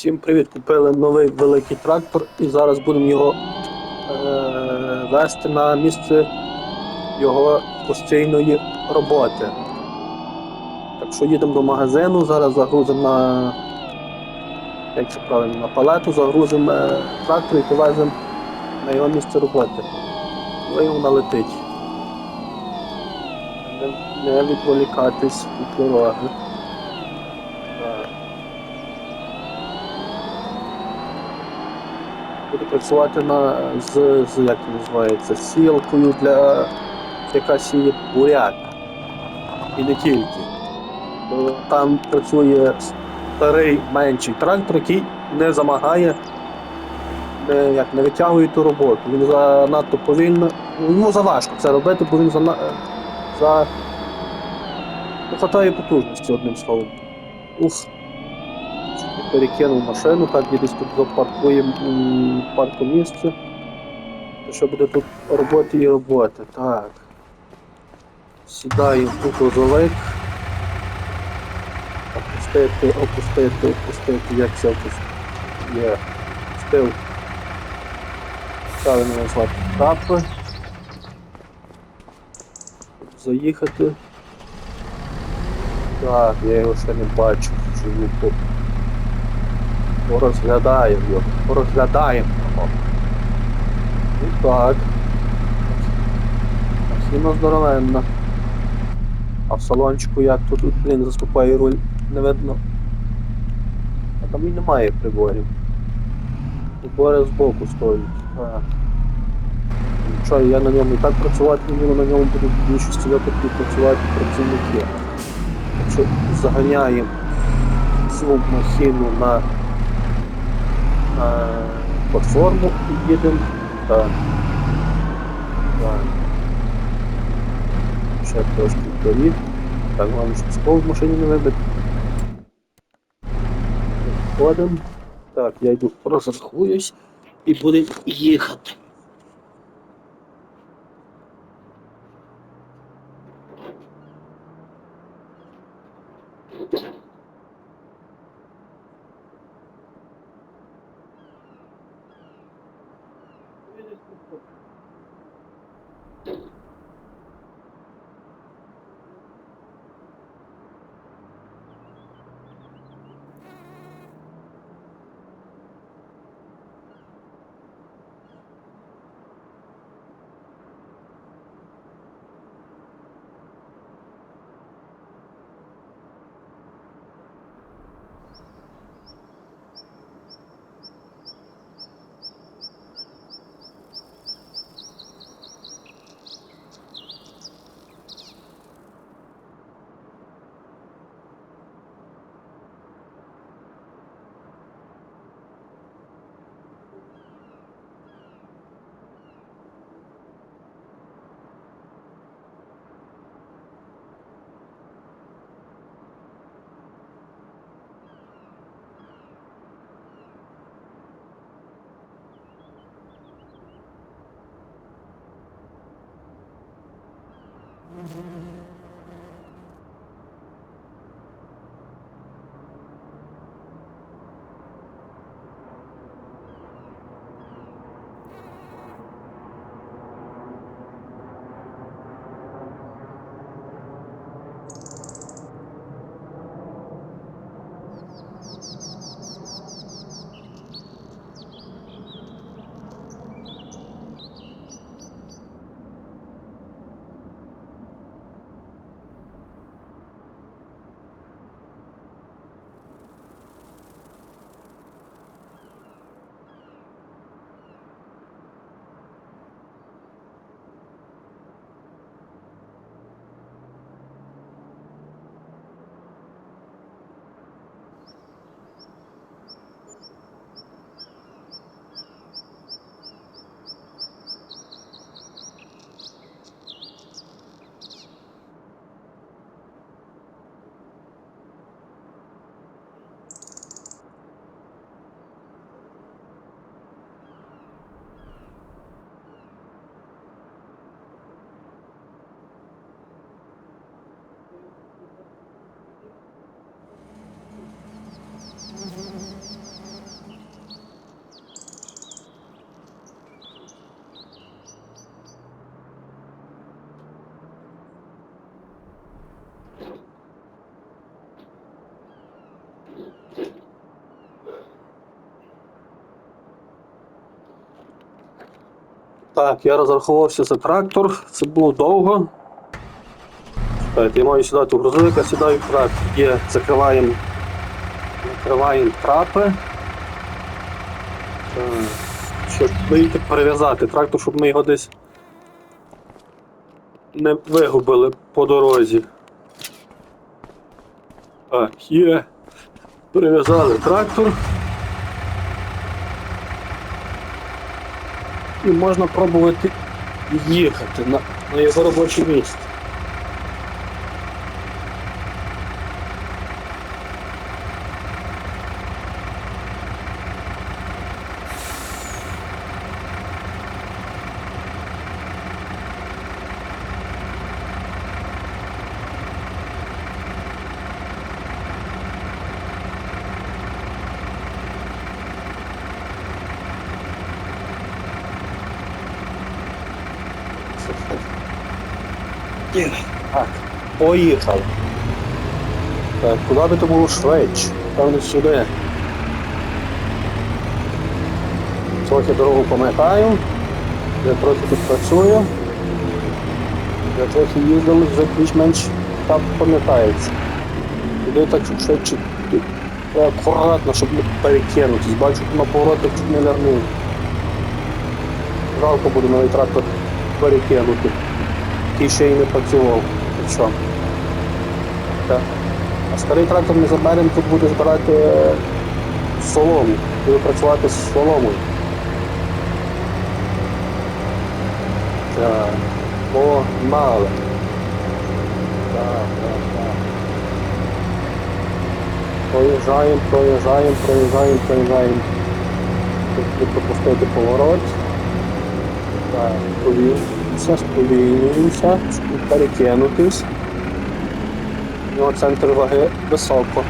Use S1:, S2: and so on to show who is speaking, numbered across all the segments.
S1: Всім привіт! Купили новий великий трактор і зараз будемо його е- вести на місце його постійної роботи. Так що їдемо до магазину, зараз загрузимо на. Як це правильно, на палету, загрузимо е, трактор і повеземо на його місце роботи. Коли вона летить. Не, не відволікатись від дороги. Так. Буду працювати на, з, з як називається, сілкою для яка сіє буряк. І не тільки. Там працює старий менший трактор, який не замагає, не, як, не витягує ту роботу. Він занадто повільно. Йому заважко це робити, бо він за, за не хватає потужності, одним словом. Уф. Перекинув машину, так і десь тут запаркуємо м, паркомісце. То що буде тут роботи і роботи. Так. Сідаю у грузовик. Опустити, опустити, опустити, як це опустити. Є. Спив. Правильно назвати тапи. Заїхати. Так, я його ще не бачу. Живу по Порозглядаємо його. Порозглядаємо його. Ну так. Махіна здоровенна. А в салончику як тут, блін, заступає руль, не видно. А там і немає приборів. Прибори збоку стоять. Що, я на ньому і так працювати не буду, на ньому будуть в більшості випадків працювати працівники. Якщо заганяємо цю махіну на платформу і їдемо. Ще трошки вперед. Так, вам щоб скло в машині не вибити. Виходимо. Так, я йду розрахуюсь і будемо їхати. Mm-hmm. Так, я розраховувався за трактор, це було довго. Чекайте, я маю сідати в грузовик, я сідаю в трактор. Є, закриваємо. Закриваємо трапи. Щоб вийти перев'язати трактор, щоб ми його десь не вигубили по дорозі. Так, є. Перев'язали трактор. І можна пробувати їхати на, на його робоче місце. Так, поїхали. Так, куди би то було швидше? Певно сюди. Трохи дорогу пам'ятаю. Я трохи тут працюю. Я трохи їздив, вже більш-менш так пам'ятається. Туди так щоб швидше. Акуратно, щоб не перекинутись. Бачу, на поворотах чуть не лярнув. Жалко буде новий трактор перекинути. Який ще й не працював. І що? Так. А старий трактор не заберемо, тут буде збирати е, солому. Буде працювати з соломою. Так. Погнали. Так, так, так. Проїжджаємо, проїжджаємо, проїжджаємо, проїжджаємо. Тут пропустити поворот. Так, повільнюємося, сповільнюємося, перекинутись. У нього центр ваги високо.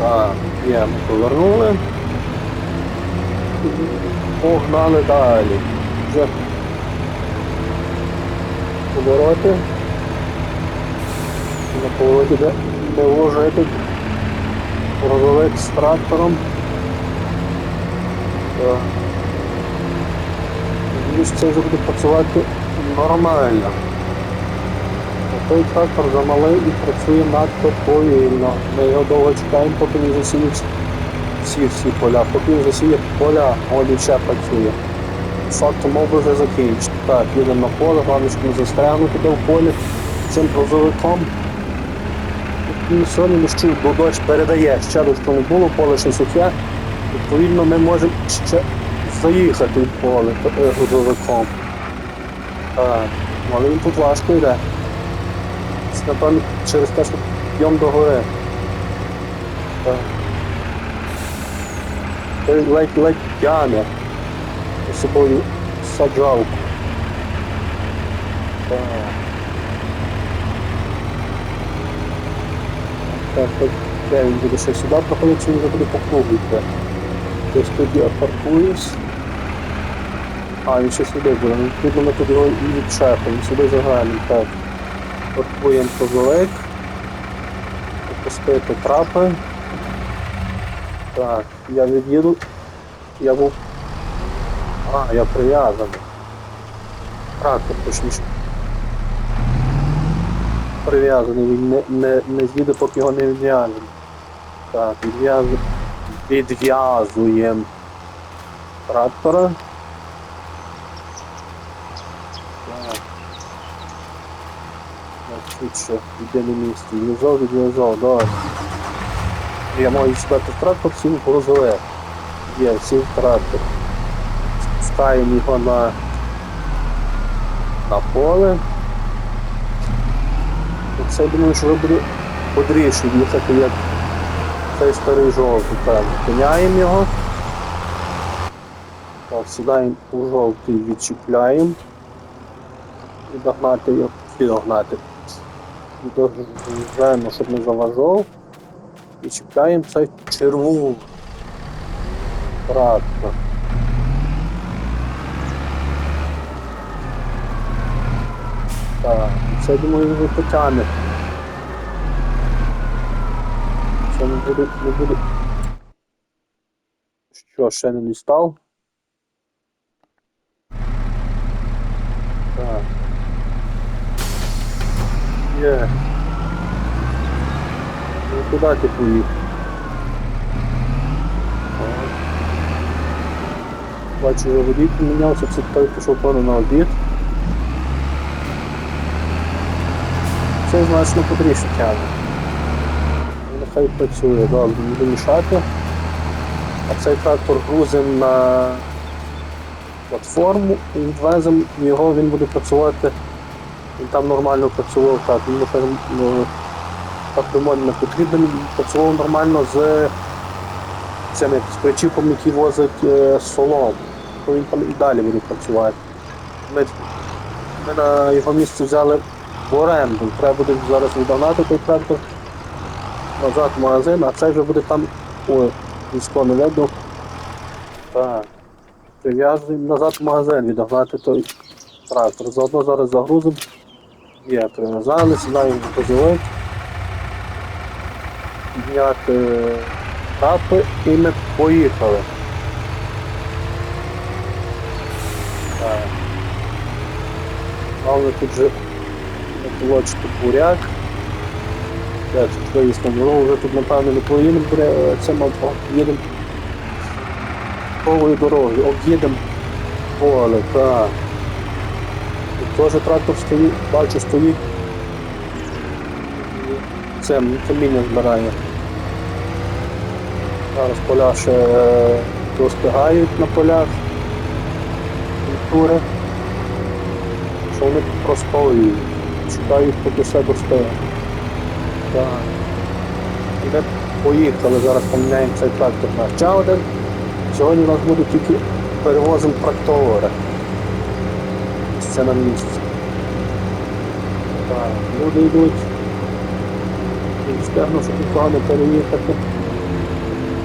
S1: Так, є, ми повернули. Погнали далі. Вже повороти. На повороті де вложити грузовик з трактором. Надіюсь, це вже буде працювати нормально. Той трактор замалий і працює надто повільно. Ми його довго чекаємо, поки не засіють всі всі поля. Поки він засіє поля, Олі ще працює. Фактом мов вже закінчити. Так, їдемо на поле, головне, щоб не застрягнути де в полі цим грузовиком. І сьогодні дощу, бо дощ передає, ще дощу не було, поле ще сухе. Відповідно, ми можемо ще заїхати в поле е, грузовиком. Так, але він тут важко йде. Це, Напевно, через те, що йом до гори. Так. Той ледь-ледь тяне з собою саджалку. Так. Так, так, де він буде ще сюди проходить, чи він буде по кругу йти? Десь тут я паркуюсь. А, він ще сюди буде. Відповідно, ми тут його і відчепимо. Сюди загальний. Так. Паркуємо позовик. Опустити трапи. Так, я від'їду. Я був. А, я прив'язаний. Трактор точніше. Прив'язаний, він не, не, не з'їде, поки його не відв'яжемо. Так, відв'язуємо. Відв'язуємо трактора. Так. Тут ще йде на місці. Відв'язав, відв'язав, добре. Я маю в трактор, сів в грузовик. Є, сів трактор. Спускаємо його на, на поле. Це я думаю, що буде подріше їхати, як цей старий жовтий, певно. Пиняємо його. Так, сідаємо у жовтий, відчіпляємо. І догнати його, підогнати. Відогнаємо, щоб не заважав. І чіпляємо цей червону трактор. Так, це я думаю вже потягне. Це не буде, не буде. Що, ще не дістав? Є. Ну куди ти поїхав? Бачу, водій помінявся, той пішов певно на обід. Це значно подріше тягне. Ну, Нехай працює, не буду мішати. А цей трактор грузимо на платформу і відвеземо його, він буде працювати. Він там нормально працював, так, він нехай ну, ремонт не потрібен, працював нормально з цим як з причіпом, який возить е, солому. То він там і далі буде працювати. Ми, ми на його місце взяли в оренду. Треба буде зараз віддавати той трактор назад в магазин, а цей вже буде там. Ой, військо не видно. Так. Прив'язуємо назад в магазин, відогнати той трактор. Заодно зараз загрузимо. Є, прив'язали, сідаємо в позивик. Підняти трапи і ми поїхали. Так. Головне тут же наколочити буряк. Де тут виїзд на дорогу, вже тут напевно не поїдемо буря- цим авто, їдемо полою дороги, об'їдемо поле, так. Теж трактор стоїть, бачу стоїть. Цим каміння збирає. Зараз поля ще е, достигають на полях культури. Що вони простоюють, чекають, поки все достигне. Так. Ми поїхали, зараз поміняємо цей трактор на ще. Сьогодні у нас буде тільки перевозимо трактори. Це на місці. Так, люди йдуть. І встигну, щоб переїхати.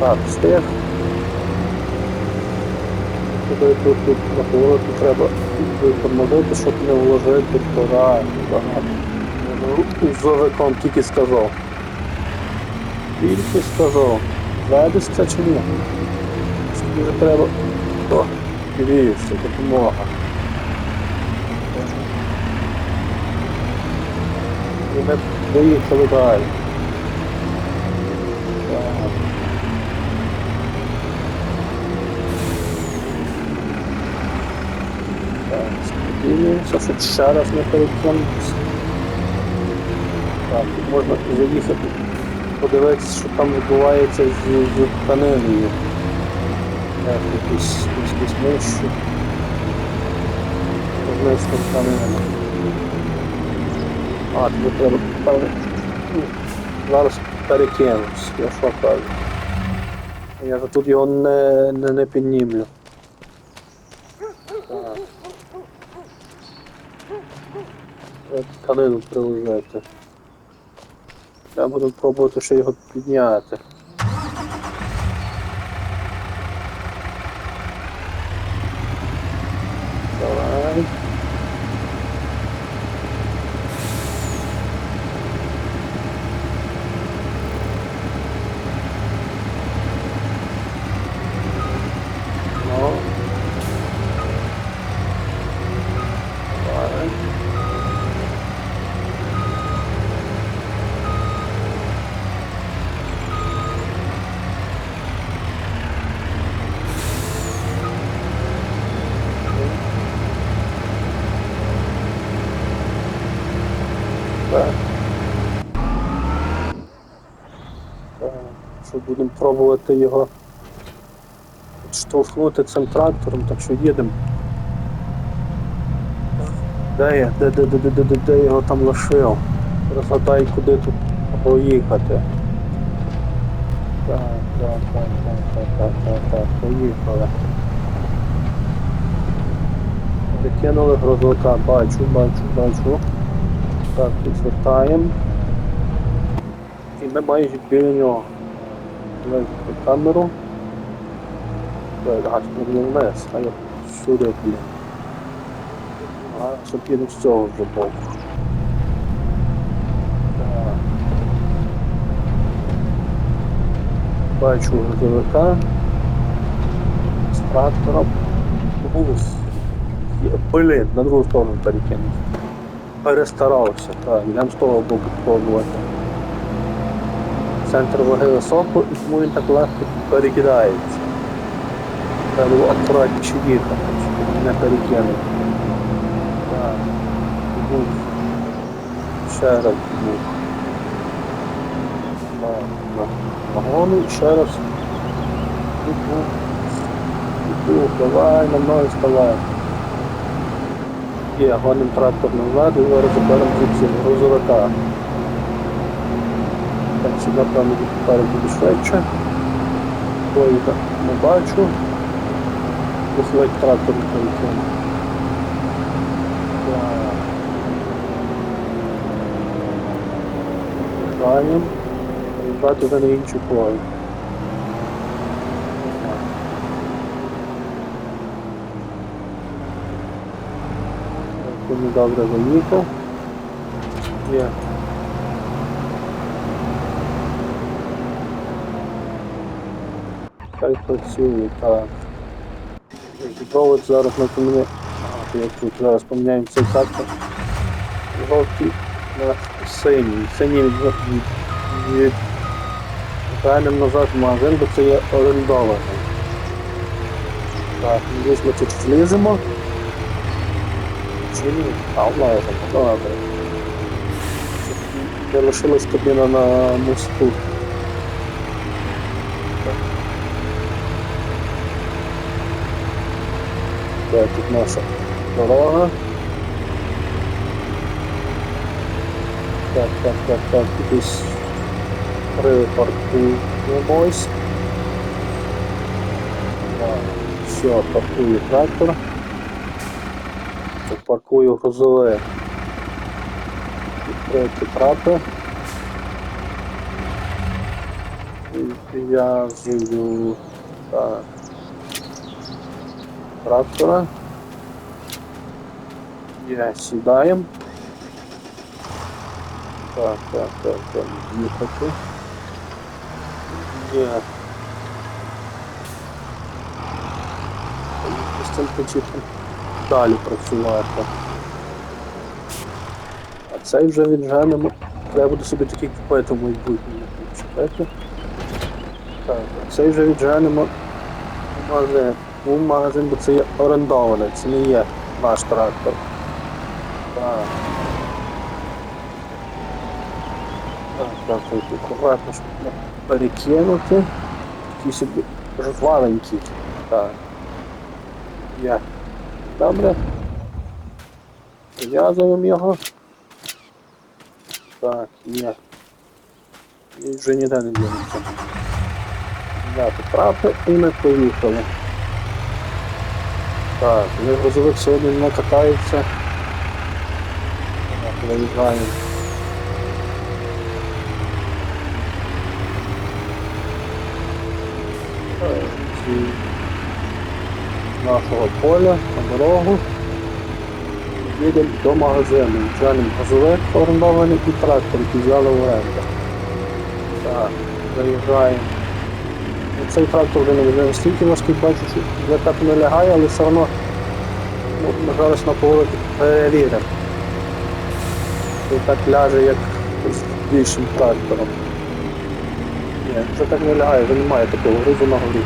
S1: Так, встиг. Туди тут, тут на повороту треба витормозити, щоб не вложити пора. Ну, Зовиком тільки сказав. Тільки сказав. Ведеться чи ні? Собі треба. О, дивіться, допомога. І ми поїхали далі. Так. Так, сподіваємося, щоб ще раз не переконатися. Так, тут можна заїхати, подивитися, що там відбувається з, з тканиною. Так, якісь, якісь. Вниз тканина. А, треба певно. ну, Зараз перекинусь, я що кажу. Я тут його не, не, не піднімлю. Так. Тканину приложити. Я буду пробувати ще його підняти. Давай. Ну. Давай. Так. Так, Що будемо пробувати його штовхнути цим трактором, так що їдемо. Де я? Де, де, де, де, де, де, де його там лишив? Розгадай, куди тут поїхати. Так, так, так, так, так, так, так, поїхали. Викинули грузовика, бачу, бачу, бачу. Так, підвертаємо. І ми майже біля нього. Везти камеру. Так, не вниз, а я сюди піду. А, що піду з цього вже боку. Бачу грузовика з трактором. Блін, на другу сторону перекинув. Перестарався. Так, йдемо з того боку пробувати. Центр ваги високо і тому він так легко перекидається. Треба було акуратніше їхати, щоб не перекинути. Так. Був. Ще раз був. Так, ще раз. Тут був. Тут, давай, на мною вставай. Є, гоним трактор назад і зараз заберемо звідси грузовика. Так, сюди певно тепер буде швидше. Поїда не бачу. Виховик трактор полетів. Так. Виїжджаємо. Виїжджати вже на іншу поле. Він добре заїхав. Є. Хай працює, так. Провод зараз ми поміняємо. Ага, як тут зараз поміняємо цей трактор. Жовтий на синій. Синій від, від, від... Назад в магазин, бо це є орендований. Так, десь ми тут вліземо. Ні? А, влазимо, добре. Не лишилась кабіна на мосту. Так, тут наша дорога. Так, так, так, так, десь припаркуємось. Все, паркую трактор. Паркую грузове. Відкрити трапи. Прив'язую так. трактора. Я сідаємо. Так, так, так, так, їхати. Є. З цим почати Далі працювати. А цей вже відженемо. Треба буде собі такий купити в майбутньому. Чекайте. Так, а цей вже відженемо в магазин. У магазин, бо це є орендований, це не є наш трактор. Так. Так, так, акуратно, щоб перекинути. Такий собі жваленький. Так. Є. Добре. Прив'язуємо його. Так, є. І вже ніде не дінеться. Взяти трапи і ми поїхали. Так, ми грузовик сьогодні не катається. Так, виїжджаємо. З нашого поля на дорогу. Їдемо до магазину. Взяли газовик орендований і трактор, який взяли в оренду. Так, заїжджаємо. Ну, Цей трактор вже не настільки важкий, бачу, що вже так не лягає, але все одно ну, зараз на повороті перевіримо. Він так ляже, як з більшим трактором. Ні, вже так не лягає, вже немає такого грузу на горі.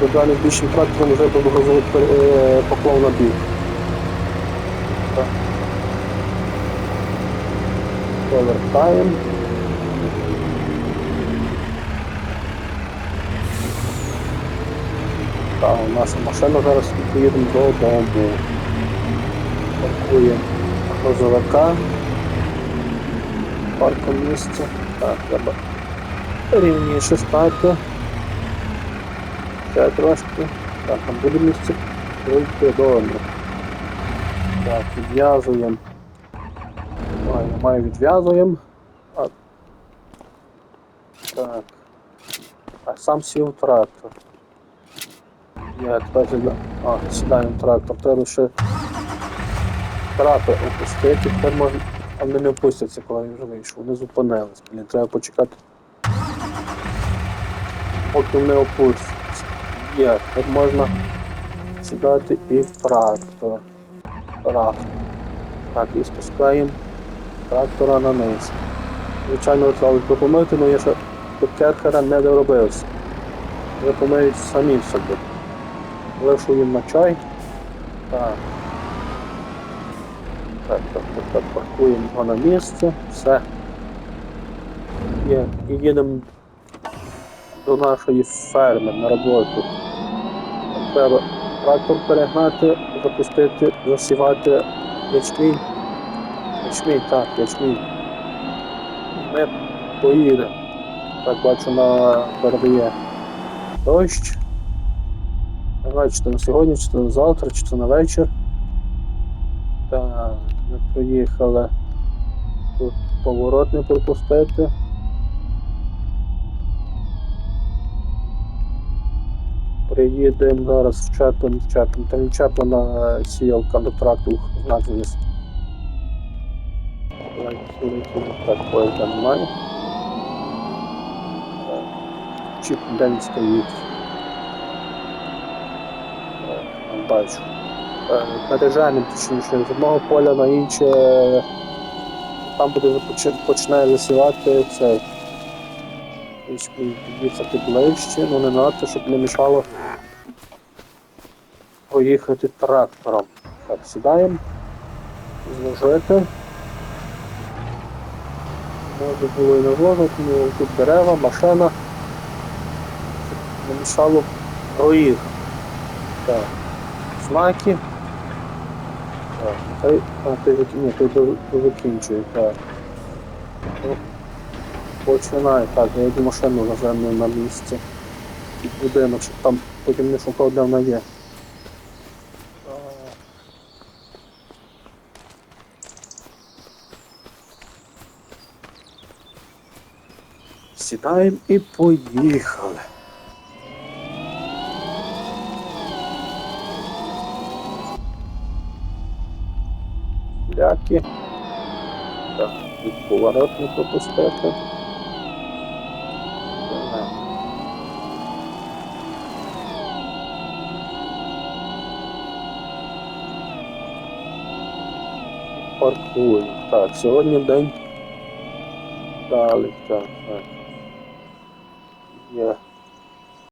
S1: До далі більшим трактором вже був грузовик е, поклав на бік. Повертаємо. Так, наша машина зараз поїдемо додому. Паркуємо грузовика. Парком місце. Так, треба рівніше стати. Ще трошки. Так, там буде місце. Добре. Так, відв'язуємо. Маю, маю відв'язуємо. Так. А сам сів трактор. Я тепер. А, сідаємо трактор. Треба ще трапи опустити, тепер можна. А вони не опустяться, коли я вже вийшов. Вони зупинились. Блін, треба почекати. Поки вони опустяться. Є, тепер можна сідати і в трактор. Трактор. Так, і спускаємо трактора на низ. Звичайно, треба допомогти, але я ще до керхера не доробився. Я помиють самі собі. Лишу їм на чай. Так. Так, так, так, так, паркуємо його на місце. Все. Є. І їдемо до нашої ферми на роботу. Треба трактор перегнати, запустити, засівати ячмінь. Ячмінь, так, ячмінь. Ми поїдемо. Так бачу на передає дощ. Не знаю, чи то на сьогодні, чи то на завтра, чи то на вечір. Так, ми приїхали. Тут поворот не пропустити. Приїдемо зараз в Чеплин, в Чеплин. Там Чеплина сіялка до тракту знак вниз. Так, поїзда немає. Е, Чіп, де він стоїть? Бачу. Переженемо, точніше, з одного поля на інше. Там буде почне засівати це. Під'їхати ближче, ну не надто, щоб не мішало поїхати трактором. Так, сідаємо, зложити. Може було і не зложити, ну тут дерева, машина. Не мішало проїхати. Так. Знаки. Так. А, ти, ні, ти закінчує, так. Починає, так, я йду машину на землю на місці. Під будинок, щоб там потім не шукав, є. Сідаємо і поїхали. Ляки. Так, тут поворот не пропустити. Паркую. Так, сьогодні день. Далі, так, так.